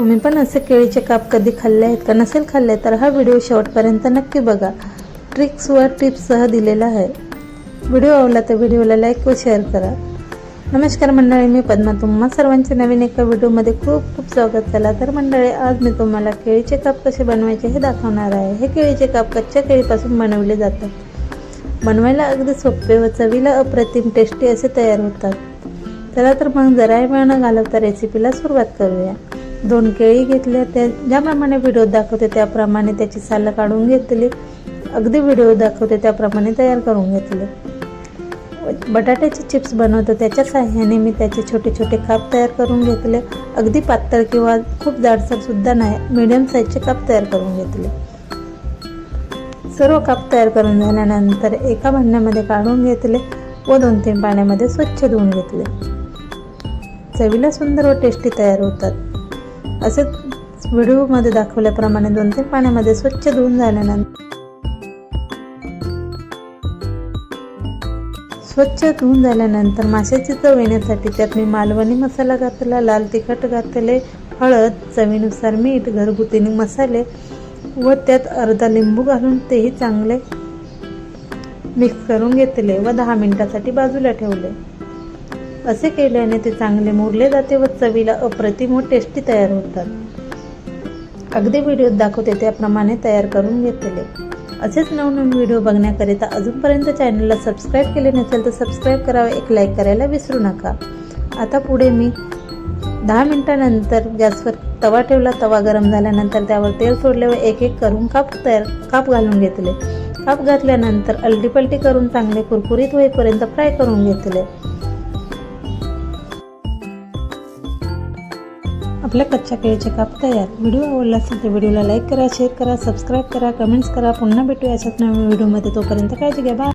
तुम्ही पण असे केळीचे काप कधी खाल्ले आहेत का नसेल खाल्ले तर हा व्हिडिओ शेवटपर्यंत नक्की बघा. ट्रिक्स व टिप्ससह दिलेला आहे. व्हिडिओ आवडला तर व्हिडिओला लाईक व शेअर करा. नमस्कार मंडळी मी पद्मा. तुम्हा सर्वांचे नवीन एका व्हिडिओमध्ये खूप खूप स्वागत. केला तर मंडळी आज मी तुम्हाला केळीचे काप कसे बनवायचे हे दाखवणार आहे. हे केळीचे काप कच्च्या केळीपासून बनवले जातात. बनवायला अगदी सोपे व चवीला अप्रतिम टेस्टी असे तयार होतात. चला तर मग जराही वेळ न घालवता रेसिपीला सुरुवात करूया. दोन केळी घेतल्या. त्या ज्याप्रमाणे व्हिडिओ दाखवते त्याप्रमाणे त्याची सालं काढून घेतली. अगदी व्हिडिओ दाखवते त्याप्रमाणे तयार करून घेतले. बटाट्याचे चिप्स बनवतो त्याच्या साह्याने मी त्याचे छोटे छोटे काप तयार करून घेतले. अगदी पातळ किंवा खूप जाडसरसुद्धा नाही मिडियम साईजचे काप तयार करून घेतले. सर्व काप तयार करून झाल्यानंतर एका भांड्यामध्ये काढून घेतले व दोन तीन पाण्यामध्ये स्वच्छ धुवून घेतले. चवीला सुंदर व टेस्टी तयार होतात. असे व्हिडिओमध्ये दाखवल्याप्रमाणे दोन तीन पाण्यामध्ये स्वच्छ धुवून झाल्यानंतर स्वच्छ धुवून झाल्यानंतर माशाची चव येण्यासाठी त्यात मी मालवणी मसाला घातला लाल तिखट घातले हळद चवीनुसार मीठ घरगुती मसाले व त्यात अर्धा लिंबू घालून तेही चांगले मिक्स करून घेतले व दहा मिनिटासाठी बाजूला ठेवले. असे केल्याने ते चांगले मुरले जाते व चवीला अप्रतिम व टेस्टी तयार होतात. अगदी व्हिडिओत दाखवते त्याप्रमाणे तयार करून घेतले असेच नवनवीन व्हिडिओ बघण्याकरिता अजूनपर्यंत चॅनलला सबस्क्राईब केले नसेल तर सबस्क्राईब करावे एक लाईक करायला विसरू नका. आता पुढे मी दहा मिनटानंतर गॅसवर तवा ठेवला. तवा गरम झाल्यानंतर त्यावर तेल सोडले व एक एक करून काप तयार काप घालून घेतले. काप घातल्यानंतर अलटीपलटी करून चांगले कुरकुरीत होईपर्यंत फ्राय करून घेतले. आपल्या कच्च्या केळीचे काप तयार. व्हिडिओ आवडला असेल तर व्हिडिओला लाईक करा शेअर करा सबस्क्राईब करा कमेंट्स करा. पुन्हा भेटूया अशाच नवीन व्हिडिओमध्ये. तोपर्यंत काळजी घ्या. बाय